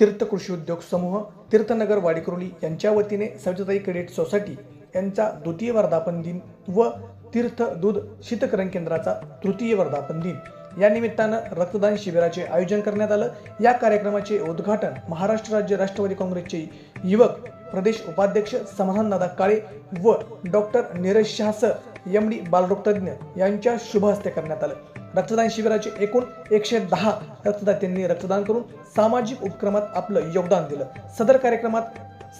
तीर्थ कृषी उद्योग समूह तीर्थनगर वाडीकरोली यांच्या वतीने सविताताई क्रेडिट सोसायटी यांचा द्वितीय वर्धापन दिन व तीर्थ दूध शीतकरण केंद्राचा तृतीय वर्धापन दिन. या निमित्तानं रक्तदान शिबिराचे आयोजन करण्यात आलं. या कार्यक्रमाचे उद्घाटन महाराष्ट्र राज्य राष्ट्रवादी काँग्रेसचे युवक प्रदेश उपाध्यक्ष समाधानदादा काळे व डॉक्टर नीरज शहासर एम डी बालरोगतज्ञ यांच्या शुभ हस्ते करण्यात आलं. रक्तदान शिबिराचे एकूण एकशे दहा रक्तदात्यांनी रक्तदान करून सामाजिक उपक्रमात आपलं योगदान दिलं. सदर कार्यक्रमात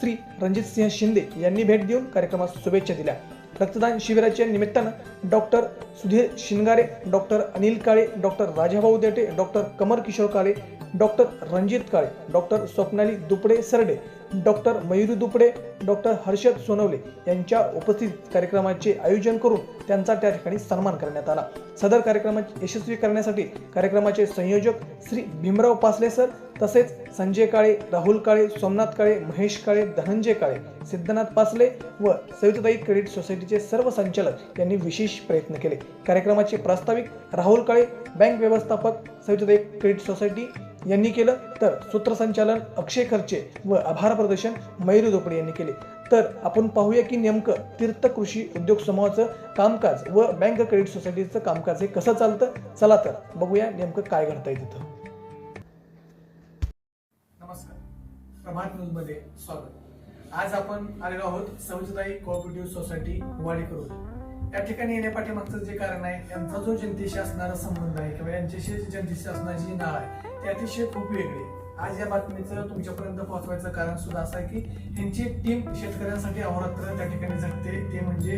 श्री रणजितसिंह शिंदे यांनी भेट देऊन कार्यक्रमात शुभेच्छा दिल्या. रक्तदान शिबिराच्या निमित्तानं doctor Sudhir Shingare doctor Anil Kale doctor Rajabhau Dete doctor Kamar Kishor Kale doctor Ranjit Kale doctor Swapnali Dupade Sarade doctor Mayuri Dupade doctor Harshad Sonawale यांच्या उपस्थित कार्यक्रमाचे आयोजन करून त्यांचा त्या ठिकाणी सन्मान करण्यात आला. सदर कार्यक्रमाचे यशस्वी करण्यासाठी कार्यक्रमाचे संयोजक श्री भीमराव पासले सर तसेच संजय काळे राहुल काळे सोमनाथ काळे महेश काळे धनंजय काळे सिद्धनाथ पासले व सविताताई क्रेडिट सोसायटीचे सर्व संचालक यांनी विशेष प्रयत्न केले. कार्यक्रमाचे प्रास्ताविक राहुल काळे बँक व्यवस्थापक सविताताई क्रेडिट सोसायटी यांनी केलं. तर सूत्रसंचालन अक्षय खर्चे व आभार प्रदर्शन मयुरी झोपडे यांनी केले. तर आपण पाहूया की नेमकं तीर्थ कृषी उद्योग समूहाचं कामकाज व बँक क्रेडिट सोसायटीचं कामकाज हे कसं चालतं? चला तर बघूया नेमकं काय घडतंय तिथं. नमस्कार. प्रभात न्यूजमध्ये स्वागत. आज आपण आलेलो आहोत सविताई कोऑपरेटिव्ह सोसायटी वाडीकरून या ठिकाणी येण्यापाठीमागचं जे कारण आहे यांचा जो जनतेशी असणारा संबंध आहे किंवा यांच्याशी जनतेशी असणारी जी नाळ आहे ते अतिशय खूप वेगळी. आज या बातमीचं तुमच्यापर्यंत पोहोचवायचं कारण सुद्धा असं आहे की त्यांची टीम शेतकऱ्यांसाठी अहोरात्र त्या ठिकाणी जगते. ते म्हणजे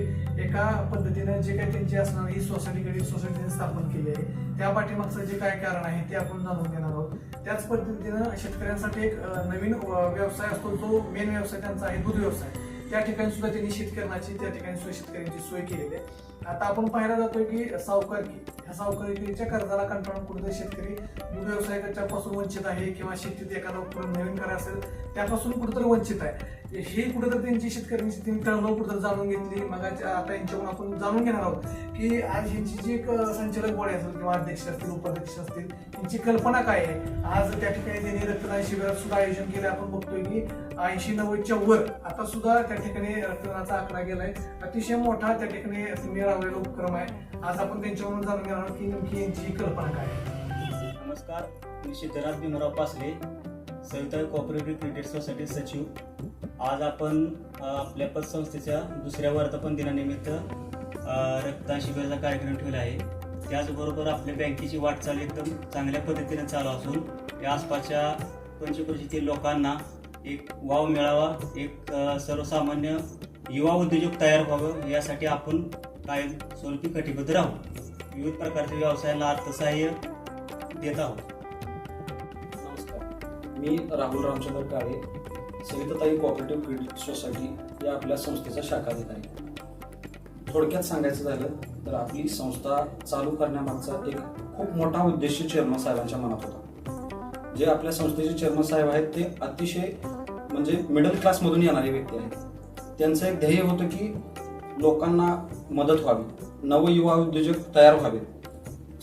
एका पद्धतीनं जे काही त्यांची असणार ही सोसायटीकडे सोसायटीने स्थापन केली आहे. त्या पाठीमागचं जे काय कारण आहे ते आपण जाणून घेणार आहोत. त्याच पद्धतीनं शेतकऱ्यांसाठी एक नवीन व्यवसाय असतो जो मेन व्यवसाय त्यांचा आहे दूध व्यवसाय. त्या ठिकाणी सुद्धा त्यांनी शेतकऱ्यांची त्या ठिकाणी सोय शेतकऱ्यांची सोय केलेली आहे. आता आपण पाहायला जातोय की सावकारकी ह्या सावकारीच्या कर्जाला कंटाळून कुठेतरी शेतकरी दूध व्यवसायापासून वंचित आहे किंवा शेतीत एखादा उपक्रम नवीन करायचा असेल त्यापासून कुठेतरी वंचित आहे. हे कुठंतरी त्यांची शेतकऱ्यांची त्यांनी तळमळ कुठं जाणून घेतली. मग आता यांच्याकडून आपण जाणून घेणार आहोत की आज यांची जी एक संचालक बॉडी असेल किंवा अध्यक्ष असतील उपाध्यक्ष असतील यांची कल्पना काय आहे? आज त्या ठिकाणी त्यांनी रक्तदान शिबिरात सुद्धा आयोजन केलं. आपण बघतोय की ऐंशी नव्वदच्या वर आता सुद्धा त्या ठिकाणी रक्तदानाचा आकडा गेलाय. अतिशय मोठा त्या ठिकाणी तुम्ही राबवलेला उपक्रम आहे. आज आपण त्यांच्याकडून जाणून घेणार आहोत की नेमकी यांची कल्पना काय आहे. नमस्कार. मी Siddharaj Bhimrao Pasale Savita cooperative credit society सचिव. आज आपण आपल्या पतसंस्थेच्या दुसऱ्या वर्धापन दिनानिमित्त रक्तदान शिबिराचा कार्यक्रम ठेवला आहे. त्याचबरोबर आपल्या बँकेची वाटचाल एकदम चांगल्या पद्धतीने चालू असून या आसपासच्या पंचकृषीतील लोकांना एक वाव मिळावा एक सर्वसामान्य युवा उद्योजक तयार व्हावं यासाठी आपण कायम स्वरूपी कटिबद्ध राहू. विविध प्रकारच्या व्यवसायाला अर्थसहाय्य देत आहोत. नमस्कार. मी Rahul Ramchandra Kale सविताताई cooperative credit society या आपल्या संस्थेचा शाखा आहे थोडक्यात सांगायचं झालं तर आपली संस्था चालू करण्यामागचा एक खूप मोठा उद्देश चेअरमन साहेबांच्या मनात होता. जे आपल्या संस्थेचे चेअरमन साहेब आहेत ते अतिशय म्हणजे मिडल क्लासमधून येणारे व्यक्ती आहेत. त्यांचं एक ध्येय होतं की लोकांना मदत व्हावी. नवयुवा उद्योजक तयार व्हावे.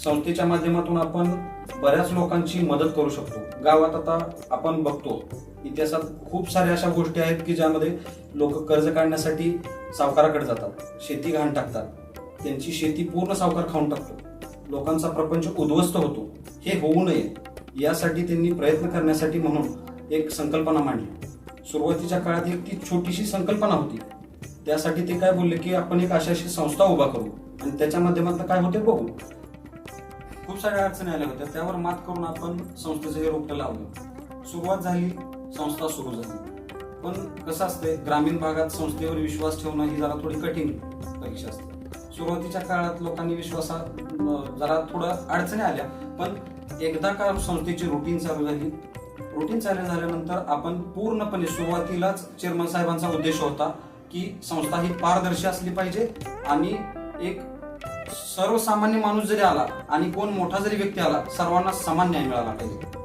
संस्थेच्या माध्यमातून आपण बऱ्याच लोकांची मदत करू शकतो. गावात आता आपण बघतो इतिहासात खूप साऱ्या अशा गोष्टी आहेत की ज्यामध्ये लोक कर्ज काढण्यासाठी सावकाराकडे जातात शेती घाण टाकतात. त्यांची शेती पूर्ण सावकार खाऊन टाकतो. लोकांचा प्रपंच उद्ध्वस्त होतो. हे होऊ नये. यासाठी त्यांनी प्रयत्न करण्यासाठी म्हणून एक संकल्पना मांडली. सुरुवातीच्या काळात एक ती छोटीशी संकल्पना होती. त्यासाठी ते काय बोलले की आपण एक अशी अशी संस्था उभा करू आणि त्याच्या माध्यमातून काय होते बघू. खूप साऱ्या अडचणी आल्या होत्या. त्यावर मात करून आपण संस्थेचं हे रोपटं लावलं. सुरुवात झाली संस्था सुरू झाली. पण कसं असतंय ग्रामीण भागात संस्थेवर विश्वास ठेवणं ही जरा थोडी कठीण परीक्षा असते. सुरुवातीच्या काळात लोकांनी विश्वासात जरा थोडं अडचणी आल्या पण एकदा का संस्थेची रुटीन चालू झाली? रुटीन चालू झाल्यानंतर आपण पूर्णपणे सुरुवातीलाच चेअरमन साहेबांचा उद्देश होता की संस्था ही पारदर्शी असली पाहिजे आणि एक सर्वसामान्य माणूस जरी आला आणि कोण मोठा जरी व्यक्ती आला सर्वांना समान न्याय मिळाला पाहिजे.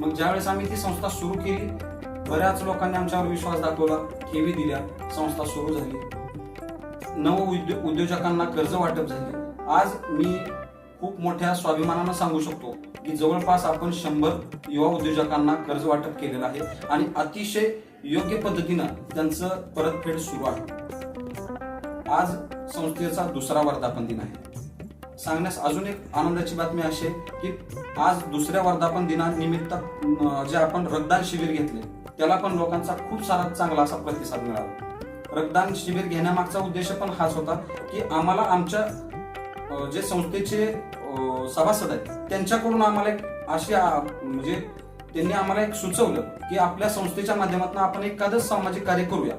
मग ज्यावेळेस आम्ही ती संस्था सुरू केली बऱ्याच लोकांनी आमच्यावर विश्वास दाखवला ठेवी दिल्या संस्था सुरू झाली. नव उद्यो उद्योजकांना कर्ज वाटप झाले. आज मी खूप मोठ्या स्वाभिमानानं सांगू शकतो की जवळपास आपण शंभर युवा उद्योजकांना कर्ज वाटप केलेलं आहे आणि अतिशय योग्य पद्धतीनं त्यांचं परतफेड सुरू आहे. आज संस्थेचा दुसरा वर्धापन दिन आहे. सांगण्यास अजून एक आनंदाची बातमी अशी आहे की आज दुसऱ्या वर्धापन दिनानिमित्त जे आपण रक्तदान शिबिर घेतले त्याला पण लोकांचा खूप सारा चांगला असा प्रतिसाद मिळाला. रक्तदान शिबिर घेण्यामागचा उद्देश पण हाच होता की आम्हाला आमच्या जे संस्थेचे सभासद आहेत त्यांच्याकडून आम्हाला एक अशी म्हणजे त्यांनी आम्हाला एक सुचवलं की आपल्या संस्थेच्या माध्यमातून आपण एखादं सामाजिक कार्य करूया.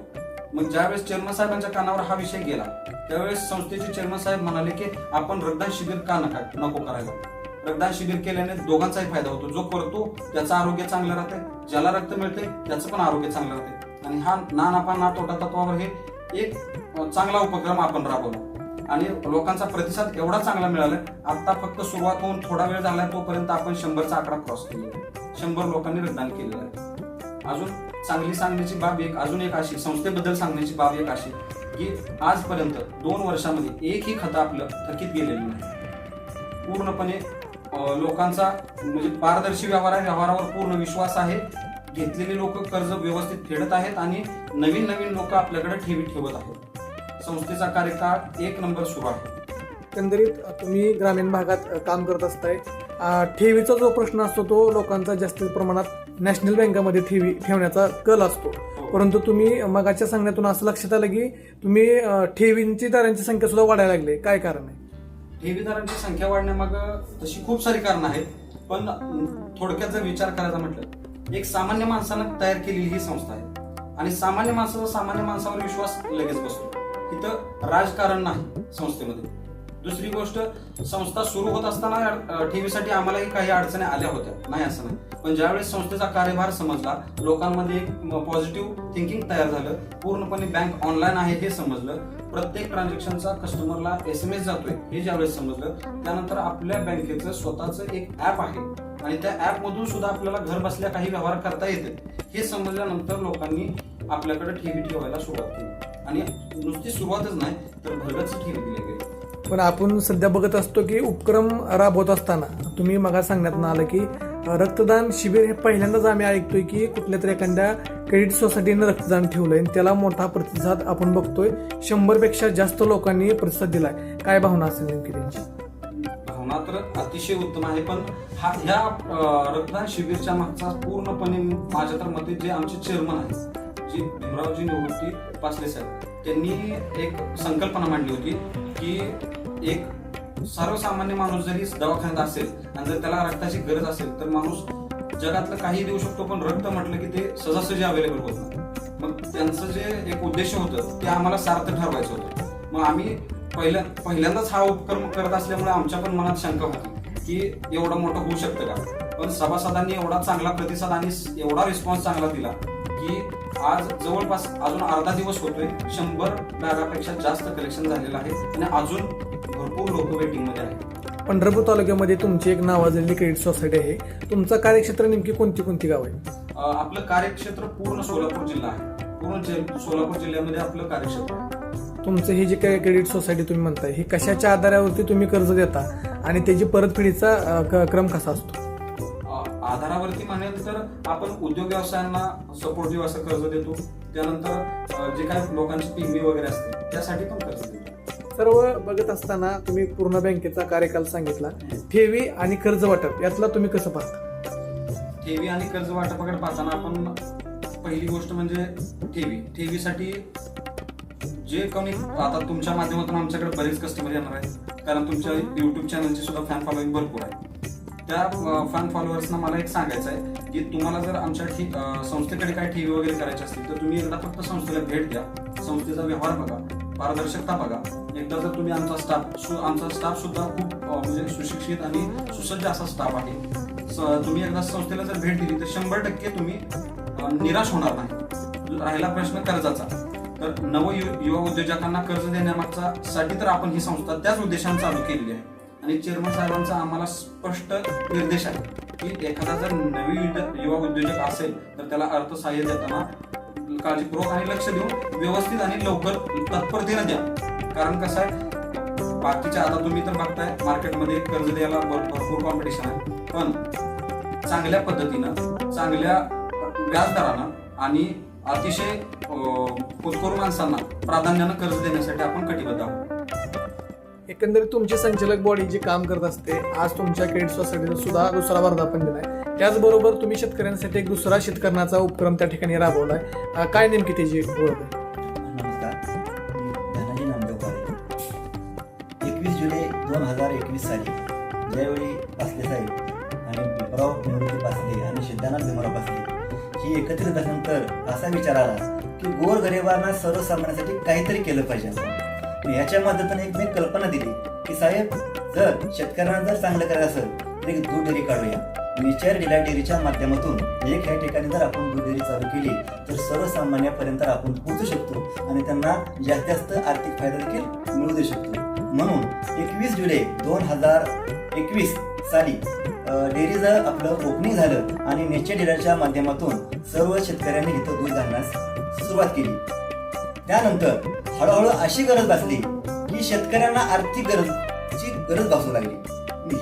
मग ज्यावेळेस चेअरमन साहेबांच्या कानावर हा विषय गेला त्यावेळेस संस्थेचे चेअरमन साहेब म्हणाले की आपण रक्तदान शिबिर का नका? नको करायला. रक्तदान शिबिर केल्याने दोघांचाही फायदा होतो. जो करतो त्याचं आरोग्य चांगलं राहते. ज्याला रक्त मिळते त्याचं पण आरोग्य चांगलं राहते. आणि हा ना नफा ना तोटा तत्वावर हे एक चांगला उपक्रम आपण राबवला. आणि लोकांचा प्रतिसाद एवढा चांगला मिळाला आता फक्त सुरुवात होऊन थोडा वेळ झालाय तोपर्यंत आपण शंभरचा आकडा क्रॉस केलेला शंभर लोकांनी रक्तदान केलेलं आहे. अजून चांगली सांगण्याची बाब एक अजून एक अशी संस्थेबद्दल सांगण्याची बाब एक अशी. की आजपर्यंत दोन वर्षामध्ये एकही खतं आपलं थकीत गेलेलं नाही. पूर्णपणे लोकांचा म्हणजे पारदर्शी व्यवहार आहे व्यवहारावर पूर्ण विश्वास आहे. घेतलेले लोक कर्ज व्यवस्थित फेडत आहेत आणि नवीन नवीन लोक आपल्याकडे ठेवी ठेवत आहेत. संस्थेचा कार्यकाळ एक नंबर सुरू आहे. एकंदरीत तुम्ही ग्रामीण भागात काम करत असताय. ठेवीचा जो प्रश्न असतो तो लोकांचा जास्त प्रमाणात नॅशनल बँकामध्ये ठेवी ठेवण्याचा कल असतो. परंतु तुम्ही मगाच्या सांगण्यातून असं लक्षात आलं की तुम्ही ठेवींची दारांची संख्या सुद्धा वाढायला लागली. काय कारण आहे? ठेवीदारांची संख्या वाढण्यामाग तशी खूप सारी कारणं आहेत. पण थोडक्यात जर विचार करायचा म्हटलं एक सामान्य माणसानं तयार केलेली ही संस्था आहे. आणि सामान्य माणसाचा सामान्य माणसावर विश्वास लगेच बसतो. इथं राजकारण नाही संस्थेमध्ये. दुसरी गोष्ट संस्था सुरू होत असताना ठेवीसाठी आम्हालाही काही अडचणी आल्या होत्या. नाही असं नाही. पण ज्यावेळेस संस्थेचा कार्यभार समजला लोकांमध्ये एक पॉझिटिव्ह थिंकिंग तयार झालं पूर्णपणे बँक ऑनलाईन आहे हे समजलं प्रत्येक ट्रान्झॅक्शनचा कस्टमरला एस एम एस जातोय हे ज्यावेळेस समजलं त्यानंतर आपल्या बँकेचं स्वतःचं एक ऍप आहे. आणि त्या ऍप मधून सुद्धा आपल्याला घर बसल्या काही व्यवहार करता येते. हे समजल्यानंतर लोकांनी आपल्याकडे ठेवी ठेवायला सुरुवात केली. आणि नुसती सुरुवातच नाही तर भरगच ठेवी दिली गेली. पण आपण सध्या बघत असतो की उपक्रम राबवत असताना तुम्ही मगा सांगण्यात आलं की रक्तदान शिबिर हे पहिल्यांदाच आम्ही ऐकतोय की कुठल्या तरी एखाद्या क्रेडिट सोसायटीनं रक्तदान ठेवलंय आणि त्याला मोठा प्रतिसाद आपण बघतोय. शंभरपेक्षा जास्त लोकांनी प्रतिसाद दिलाय. काय भावना असेल नेमकी त्यांची? भावना तर अतिशय उत्तम आहे पण हा ह्या रक्तदान शिबिरच्या मागचा पूर्णपणे माझ्या तर मते जे आमचे चेअरमन आहेत जी भीमरावजी निवृत्ती पासले साहेब त्यांनी एक संकल्पना मांडली होती की एक सर्वसामान्य माणूस जरी दवाखान्यात असेल आणि जर त्याला रक्ताची गरज असेल तर माणूस जगातलं काही देऊ शकतो पण रक्त म्हटलं की ते सहजासहजी अवेलेबल होतं. मग त्यांचं जे एक उद्देश होतं ते आम्हाला सार्थ ठरवायचं होतं. मग आम्ही पहिल्या पहिल्यांदाच हा उपक्रम करत असल्यामुळे आमच्या पण मनात शंका होती की एवढं मोठं होऊ शकतं का? पण सभासदांनी एवढा चांगला प्रतिसाद आणि एवढा रिस्पॉन्स चांगला दिला. की आज जवळपास अजून अर्धा दिवस होतोय. शंभर बॅगापेक्षा जास्त कलेक्शन झालेलं आहे आणि अजून भरपूर लोक वेटिंगमध्ये आहेत. पंढरपूर तालुक्यामध्ये तुमची एक नावाजलेली क्रेडिट सोसायटी आहे. तुमचं कार्यक्षेत्र नेमकी कोणती कोणती गाव आहे? आपलं कार्यक्षेत्र पूर्ण सोलापूर जिल्हा आहे. पूर्ण सोलापूर जिल्ह्यामध्ये आपलं कार्यक्षेत्र आहे. तुमचं ही जी काही क्रेडिट सोसायटी तुम्ही म्हणताय ही कशाच्या आधारावरती तुम्ही कर्ज देता आणि त्याची परतफेडीचा क्रम कसा असतो? आधारावरती म्हणेल तर आपण उद्योग व्यवसायांना सपोर्टिव्ह असं कर्ज देतो. त्यानंतर जे काही लोकांची पिगमी वगैरे असते त्यासाठी पण कर्ज देतो. सर्व बघत असताना तुम्ही पूर्ण बँकेचा कार्यकाल सांगितला. ठेवी आणि कर्ज वाटप यातला तुम्ही कसं पाहता? ठेवी आणि कर्ज वाटपाकडे पाहताना आपण पहिली गोष्ट म्हणजे ठेवी. ठेवीसाठी जे कोणी आता तुमच्या माध्यमातून आमच्याकडे बरेच कस्टमर येणार आहेत. कारण तुमच्या युट्यूब चॅनलची सुद्धा फॅन फॉलोईंग भरपूर आहे. त्या फॅन फॉलोअर्सना मला एक सांगायचं आहे की तुम्हाला जर आमच्या संस्थेकडे काय ठेवी वगैरे करायची असतील तर तुम्ही एकदा फक्त संस्थेला भेट द्या. संस्थेचा व्यवहार बघा पारदर्शकता बघा. एकदा जर तुम्ही आमचा स्टाफ आमचा स्टाफ सुद्धा खूप म्हणजे सुशिक्षित आणि सुसज्ज असा स्टाफ आहे. तुम्ही एकदा संस्थेला जर भेट दिली तर शंभर टक्के तुम्ही निराश होणार नाही. राहिला प्रश्न कर्जाचा. तर नव युवा उद्योजकांना कर्ज देण्यामागचा साठी तर आपण ही संस्था त्याच उद्देशाने चालू केलेली आहे. आणि चेअरमन साहेबांचा आम्हाला स्पष्ट निर्देश आहे की एखादा जर नवी युवा उद्योजक असेल तर त्याला अर्थसहाय्य देताना काळजीपूर्वक आणि लक्ष देऊन व्यवस्थित आणि लवकर तत्परतेनं द्या. कारण कसं आहे बाकीच्या आता तुम्ही तर बघताय मार्केटमध्ये कर्ज द्यायला भरपूर कॉम्पिटिशन आहे. पण चांगल्या पद्धतीनं चांगल्या व्याजदरानं आणि अतिशय अं, माणसांना प्राधान्यानं कर्ज देण्यासाठी आपण कटिबद्ध आहोत. एकंदरीत तुमची संचालक बॉडी जी काम करत असते आज तुमच्या क्रेडिट सोसायटीचा सुद्धा दुसरा वर्धापन दिन आहे त्याचबरोबर तुम्ही शेतकऱ्यांसाठी एक दुसरा शेतकऱ्यांचा उपक्रम त्या ठिकाणी राबवला आहे काय नेमकी त्याची ओळख आहे? एकवीस जुलै दोन हजार एकवीस साली ज्यावेळी पासले साहेब आणि भीमराव निवृत्ती पासले आणि सिद्धानाथ भीमराव पासले ही एकत्रित झाल्यानंतर असा विचार आला की गोरगरिबांना सर्वसामान्यांसाठी काहीतरी केलं पाहिजे याच्या माध्यमातून एक मी कल्पना दिली की साहेब जर शेतकऱ्यांना जर चांगलं करायचं असेल तर एक दूध डेअरी काढूया. नेचर डिला डेअरीच्या माध्यमातून एक ह्या ठिकाणी जर आपण दूध डेअरी चालू केली तर सर्वसामान्यापर्यंत आपण पोहोचू शकतो आणि त्यांना जास्तीत जास्त आर्थिक फायदा देखील मिळू देऊ शकतो. म्हणून एकवीस जुलै दोन हजार एकवीस साली डेअरीचं आपलं ओपनिंग झालं आणि नेचर डिलाच्या माध्यमातून सर्व शेतकऱ्यांनी इथं दूध घालण्यास सुरुवात केली. त्यानंतर हळूहळू अशी गरज भासली की शेतकऱ्यांना आर्थिक गरज ची गरज भासू लागली.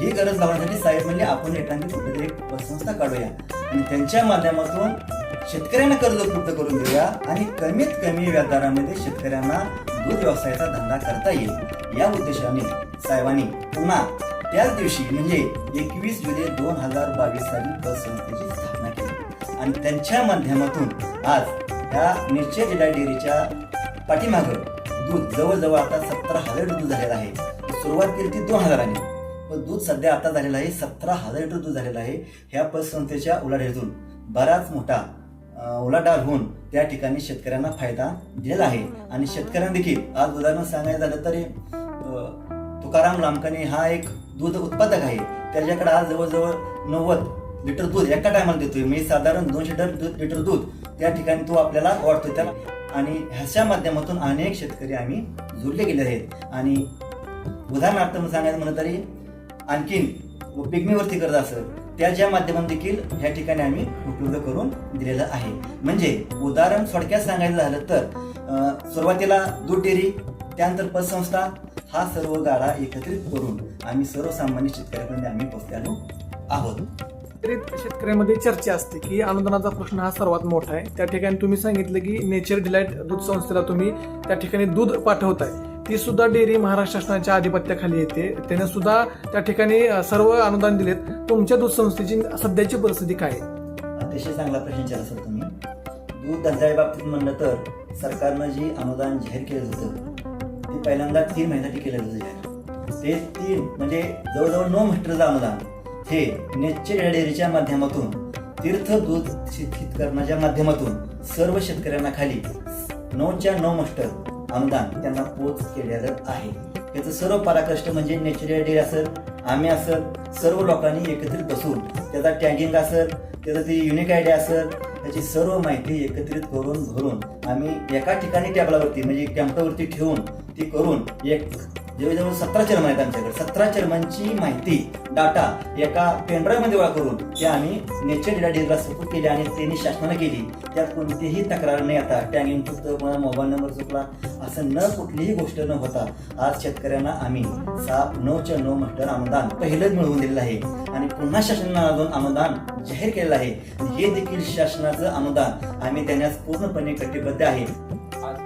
ही गरज भागण्यासाठी साहेब म्हणले आपण एखादी कुठेतरी एक पतसंस्था काढूया. आणि त्यांच्या माध्यमातून शेतकऱ्यांना कर्ज उपलब्ध करून देऊया आणि कमीत कमी व्याजदरामध्ये शेतकऱ्यांना दूध व्यवसायाचा धंदा करता येईल. या उद्देशाने साहेबांनी पुन्हा त्याच दिवशी म्हणजे एकवीस जुलै दोन हजार बावीस साली पतसंस्थेची स्थापना केली. आणि त्यांच्या माध्यमातून आज या निश्चय जिल्हा डेअरीच्या पाठीमागं दूध जवळजवळ आता सतरा हजार लिटर दूध झालेलं आहे. सुरुवात केली ती दोन हजाराने. पण दूध सध्या आता झालेलं आहे सतरा हजार लिटर दूध झालेलं आहे ह्या पतसंस्थेच्या उलाढालीतून. बराच मोठा उलाढाल होऊन त्या ठिकाणी शेतकऱ्यांना फायदा दिलेला आहे. आणि शेतकऱ्यांना देखील आज उदाहरण सांगायचं झालं तरी तुकाराम लामकाने हा एक दूध उत्पादक आहे. त्याच्याकडे आज जवळजवळ नव्वद लिटर दूध एका टायमाला देतोय. म्हणजे साधारण दोनशे लिटर दूध लिटर दूध त्या ठिकाणी तो आपल्याला वाटतो त्याला आणि ह्याच्या माध्यमातून अनेक शेतकरी आम्ही जुळले गेले आहेत. आणि उदाहरणार्थ सांगायचं म्हणलं तरी आणखीन पिगमीवरती कर्ज असेल त्याच्या माध्यमातून देखील ह्या ठिकाणी आम्ही उपलब्ध करून दिलेलं आहे. म्हणजे उदाहरण थोडक्यात सांगायचं झालं तर सुरुवातीला दूध डेअरी त्यानंतर पतसंस्था हा सर्व गाडा एकत्रित करून आम्ही सर्वसामान्य शेतकऱ्यापर्यंत आम्ही पोहोचलेलो आहोत. तरी शेतकऱ्यांमध्ये चर्चा असते की अनुदानाचा प्रश्न हा सर्वात मोठा आहे. त्या ठिकाणी तुम्ही सांगितलं की नेचर डिलाईट दूध संस्थेला तुम्ही त्या ठिकाणी दूध पाठवताय. ती सुद्धा डेअरी महाराष्ट्र शासनाच्या आधिपत्याखाली येते. त्याने सुद्धा त्या ठिकाणी सर्व अनुदान दिलेत. तुमच्या दूध संस्थेची सध्याची परिस्थिती काय आहे? अतिशय चांगला प्रश्न विचारला सर तुम्ही. दूध धंद्याच्या बाबतीत म्हणलं तर सरकारनं जी अनुदान जाहीर केलं होतं ते पहिल्यांदा तीन महिन्यासाठी केलं होतं जाहीर ते तीन म्हणजे जवळजवळ नऊ हेक्टरचं अनुदान. हे नेचर डेअरीच्या माध्यमातून तीर्थ दूध करण्याच्या माध्यमातून सर्व शेतकऱ्यांना खाली नऊच्या नऊ मस्टर अनुदान त्यांना पोच केलेलं आहे. याचं सर्व पराकष्ट म्हणजे नेचर डेअरी असेल आम्ही असेल सर्व लोकांनी एकत्रित बसून त्याचा टॅगिंग असेल त्याचं ते युनिक आयडिया असेल त्याची सर्व माहिती एकत्रित करून भरून आम्ही एका ठिकाणी टॅबलावरती म्हणजे टॅम्पावरती ठेवून ती करून एक जवळजवळ सतरा चर्म आहेत आमच्याकडे सतरा चर्मांची माहिती डाटा एका पेनड्राईव्हमध्ये गोळा करून ते आम्ही नेचर डेटा डेजला सपोर्ट केली आणि त्यांनी शासनाने केली. त्यात कोणतीही तक्रार नाही आता. टॅगिंग चुकतं कोणा मोबाईल नंबर चुकला असं न कुठलीही गोष्ट न होता आज शेतकऱ्यांना आम्ही सात नऊच्या नऊ म्हटलं अनुदान पहिलंच मिळवून दिलेलं आहे. आणि पुन्हा शासनानं अजून अनुदान जाहीर केलेलं आहे. हे देखील शासनाचं अनुदान आम्ही त्यांना पूर्णपणे कटिबद्ध आहे. आज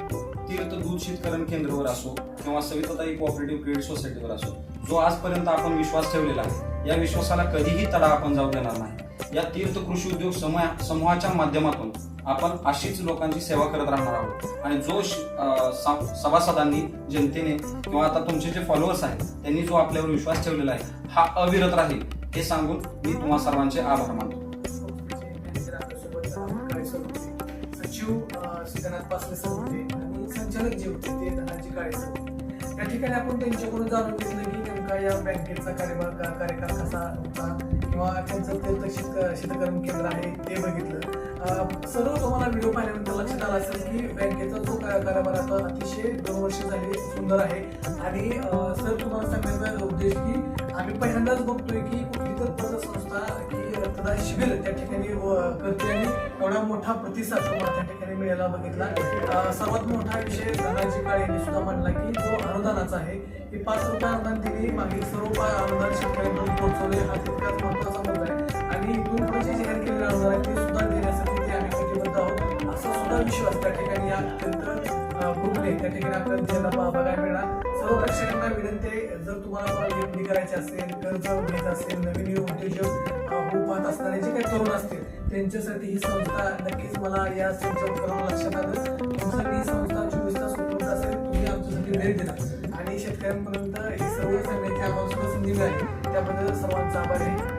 तीर्थ दूध शीतकरण केंद्रावर असो किंवा सविताताई कोऑपरेटिव्ह क्रेडिट सोसायटीवर असो जो आजपर्यंत आपण विश्वास ठेवलेला आहे या विश्वासाला कधीही तडा आपण जाऊ देणार नाही. या तीर्थ कृषी उद्योग समूह समूहाच्या माध्यमातून आपण अशीच लोकांची सेवा करत राहणार आहोत. आणि जो सभासदांनी जनतेने किंवा आता तुमचे जे फॉलोअर्स आहेत त्यांनी जो आपल्यावर विश्वास ठेवलेला आहे हा अविरत राहील हे सांगून मी तुम्हा सर्वांचे आभार मानतो. सचिव सिद्धनाथ पासले सर होते आणि संचालक जे होते ते धनाजी काळे सर होते. या ठिकाणी आपण त्यांच्याकडून जाणून घेतलं की नेमका या बँकेचा कार्यभार कार्यकाळ कसा होता किंवा त्यांचं कोणतं शेत शेतकरण केंद्र आहे ते बघितलं. सर्व तुम्हाला व्हिडिओ पाहिल्यानंतर लक्षात आलं असेल की बँकेचा जो का- कारभार आता अतिशय दोन वर्ष झाली सुंदर आहे. आणि सर तुम्हाला सांगण्याचा उद्देश की आम्ही पहिल्यांदाच बघतोय की कुठली तर पतसंस्था रक्तदान शिबिर त्या ठिकाणी अ, करते एवढा मोठा प्रतिसाद त्या ठिकाणी मिळायला बघितला. सर्वात मोठा विषय धनाजी काळे यांनी सुद्धा म्हणला की जो अनुदानाचा आहे की पाच रुपये अनुदान त्यांनी मागील सर्व अनुदान शेतकऱ्यांना पोहोचवले. हा तितकाच महत्त्वाचा मुद्दा आहे. आणि इथून पुढे जे जाहीर केलेले अनुदान आहे ते सुद्धा देण्यासाठी ते आम्ही कटिबद्ध आहोत. असा सुद्धा विश्वास त्या ठिकाणी या अत्यंत ग्रुपने त्या ठिकाणी आपल्याला त्यांना बघायला मिळणार. सर्व प्रेक्षकांना विनंती आहे जर तुम्हाला कोणाला लेखणी करायची असेल कर्ज घ्यायचं असेल नवीन उद्योजक पाहत असणारे जे काही तरुण असतील त्यांच्यासाठी ही संस्था नक्कीच मला या संस्था उपक्रमाला लक्षात आलं तुमच्यासाठी ही संस्था चोवीस तास उपलब्ध असेल तुम्ही आमच्यासाठी भेट दिला आणि शेतकऱ्यांपर्यंत ही सर्व सांगण्याची आम्हाला सुद्धा संधी मिळाली. त्याबद्दल सर्वांचा आभार आहे.